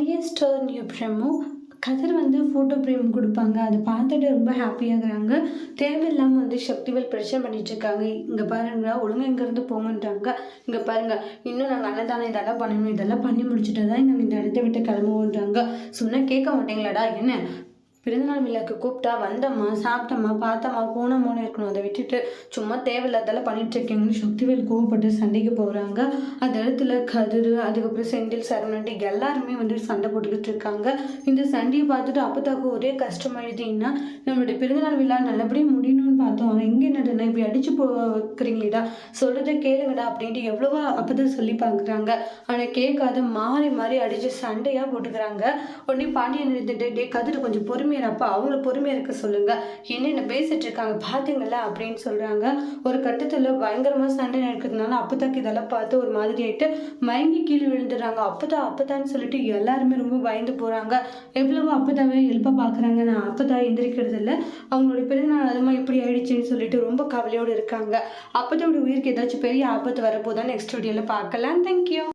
Polyester new கதிர் வந்து photo frame கொடுப்பாங்க. அதை பார்த்துட்டு ரொம்ப ஹாப்பியாகிறாங்க தேவையில்லாமல் வந்து சக்திவேல் பிரச்சனை பண்ணிட்டுருக்காங்க இங்கே பாருங்க ஒழுங்கா இங்கேருந்து போங்கன்றாங்க. இங்கே பாருங்க இன்னும் நாங்கள் அன்னதானம் இதெல்லாம் பண்ணணும் இதெல்லாம் பண்ணி முடிச்சுட்டு தான் நாங்கள் இந்த இடத்த விட்டு கிளம்புவோன்றாங்க. சொன்னால் கேட்க மாட்டீங்களாடா என்ன? பிறந்தநாள் விழாக்கு கூப்பிட்டா வந்தம்மா சாப்பிட்டம்மா பார்த்தம்மா போனோமோன்னு இருக்கணும். அதை விட்டுட்டு சும்மா தேவையில்லாதெல்லாம் பண்ணிட்டு இருக்கீங்கன்னு சக்திவேல் கோவப்பட்டு சண்டைக்கு போகிறாங்க அந்த இடத்துல கதிர் அதுக்கப்புறம் செந்தில் சரவணன்ட்டு எல்லாருமே வந்து சண்டை போட்டுக்கிட்டு இருக்காங்க. இந்த சண்டையை பார்த்துட்டு அப்பத்தாக்கு ஒரே கஷ்டமாயிடுதுன்னா நம்மளுடைய பிறந்தநாள் விழா நல்லபடியாக முடியணும்னு பார்த்தோம். ஆனால் எங்கே நடனா இப்படி அடிச்சு போக்குறீங்களேடா சொல்கிறத கேளுங்கடா அப்படின்ட்டு எவ்வளவோ அப்பதான் சொல்லி பார்க்குறாங்க. ஆனால் கேட்காத மாறி மாறி அடித்து சண்டையாக போட்டுக்கிறாங்க. உடனே பாண்டியன் இருந்துட்டு டே கதிர் கொஞ்சம் பொறுமையாப்பா அவங்கள பொறுமையாக இருக்க சொல்லுங்க. என்னென்ன பேசிட்டு இருக்காங்க பார்த்தீங்களா அப்படின்னு சொல்கிறாங்க ஒரு கட்டத்தில் பயங்கரமாக சண்டை நடக்கிறதுனால அப்போதாக்கு இதெல்லாம் பார்த்து ஒரு மாதிரி ஆயிட்டு மயங்கி கீழே விழுந்துடுறாங்க. அப்போதான் அப்போதான்னு சொல்லிட்டு எல்லாருமே ரொம்ப பயந்து போகிறாங்க எவ்வளவோ அப்போதாவே எழுப்ப பார்க்குறாங்க நான் அப்பதா எந்திரிக்கிறது இல்லை. அவங்களுடைய பிறந்தநாள் அதுமா இப்படி ஆயிடுச்சுன்னு சொல்லிட்டு ரொம்ப கவலையோடு இருக்காங்க. அப்பதாவோட உயிருக்கு ஏதாச்சும் பெரிய ஆபத்து வரப்போதான் நெக்ஸ்ட் வீடியோவில் பார்க்கலாம். தேங்க்யூ